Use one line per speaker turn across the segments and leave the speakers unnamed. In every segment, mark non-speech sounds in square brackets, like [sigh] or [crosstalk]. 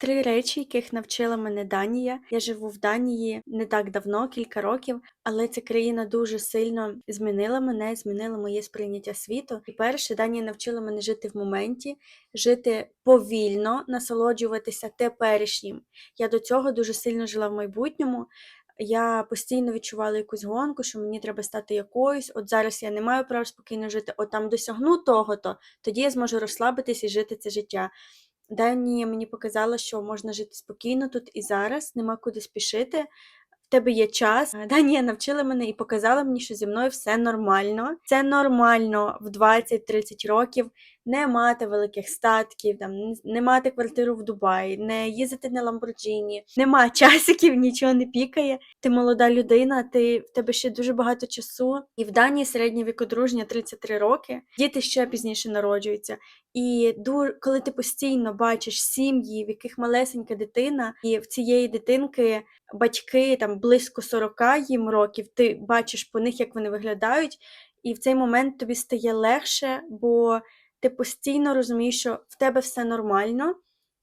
Три речі, яких навчила мене Данія. Я живу в Данії не так давно, кілька років, але ця країна дуже сильно змінила мене, змінила моє сприйняття світу. І перше, Данія навчила мене жити в моменті, жити повільно, насолоджуватися теперішнім. Я до цього дуже сильно жила в майбутньому. Я постійно відчувала якусь гонку, що мені треба стати якоюсь. От зараз я не маю права спокійно жити, от там досягну того-то, тоді я зможу розслабитись і жити це життя. Данія мені показала, що можна жити спокійно тут і зараз, нема куди спішити. В тебе є час. Данія навчила мене і показала мені, що зі мною все нормально. Це нормально в 20-30 років не мати великих статків, там не мати квартиру в Дубаї, не їздити на Ламборджині, нема [laughs] часиків, нічого не пікає. Ти молода людина, ти в тебе ще дуже багато часу. І в Данії середнє вікодружня 33 роки. Діти ще пізніше народжуються. І коли ти постійно бачиш сім'ї, в яких малесенька дитина, і в цієї дитинки батьки там близько 40 їм років, ти бачиш по них, як вони виглядають, і в цей момент тобі стає легше, бо ти постійно розумієш, що в тебе все нормально.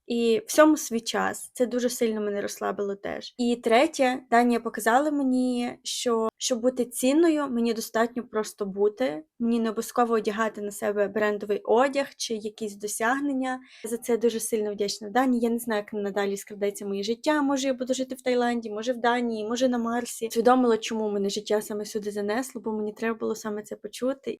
І всьому свій час. Це дуже сильно мене розслабило теж. І третє, Данія показала мені, що щоб бути цінною, мені достатньо просто бути. Мені не обов'язково одягати на себе брендовий одяг чи якісь досягнення. За це дуже сильно вдячна Данії. Я не знаю, як надалі складеться моє життя. Може, я буду жити в Таїланді, може в Данії, може на Марсі. Свідомила, чому мене життя саме сюди занесло, бо мені треба було саме це почути.